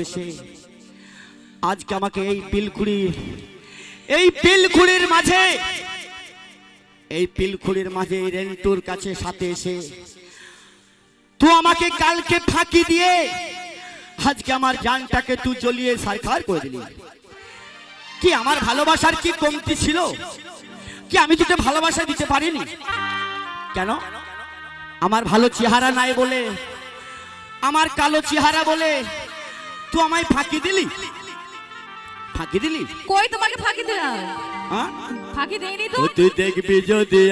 ছলবেশে আজকে আমাকে এই পিলখুড়ি এই পিলখুড়ির মাঝে, এই পিলখুড়ির মাঝে রেন্টুর কাছে সাথে এসে তুই আমাকে কালকে ফাঁকি দিয়ে আজকে আমার জানটাকে তুই জ্বলিয়ে সারখার করে দিলি। কি আমার ভালোবাসার কি কমতি ছিল? কি আমি তোকে ভালোবাসা দিতে পারিনি? কেন? আমার ভালো চেহারা নাই বলে, আমার কালো চেহারা বলে তুই আমায় ফাঁকি দিলি? ফাঁকি দিলি? কই তোমাকে ফাঁকি দিলাম? হ্যাঁ? ফাঁকি দেয়নি তো? তুই দেখবি যদি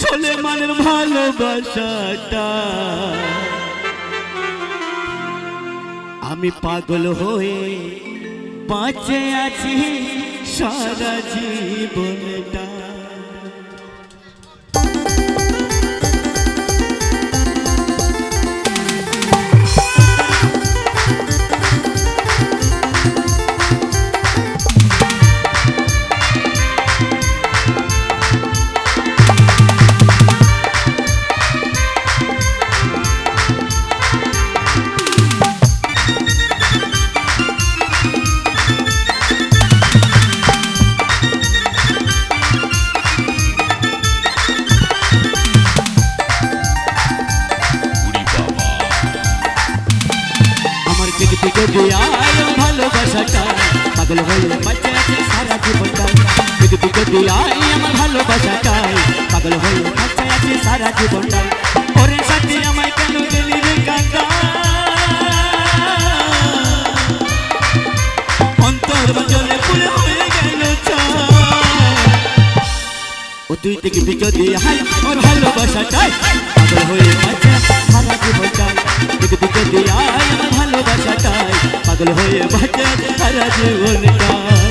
সলেমানের ভালোবাসাটা। আমি পাগল হয়ে বাঁচে আছি সারা জীবনটা। থেকে দেয়ার ভালোবাসাটা পাগল হয়ে বাঁচে আছে সারা জীবনটা দিক থেকে দেয়ার আমার ভালোবাসাটাই পাগল হয়ে বাঁচে আছে সারা জীবনটা যদি দিয়ে আয় আমার ভালোবাসাটাই পাগল হয়ে বাঁচে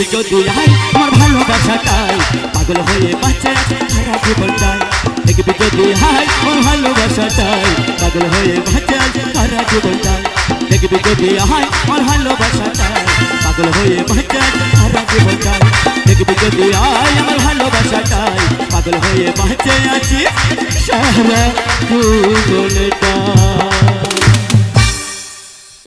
দেখবি যদি হাই আমার ভালোবাসাটাই পাগল হয়ে বাঁচে সারা জীবনটাই দেখবি যদি হাই আমার ভালোবাসাটাই পাগল হয়ে বাঁচে সারা জীবনটাই দেখবি যদি হাই আমার ভালোবাসাটাই পাগল হয়ে বাঁচে সারা জীবনটাই দেখবি যদি হাই আমার ভালোবাসাটাই পাগল হয়ে বাঁচে আছি সারা জীবনটাই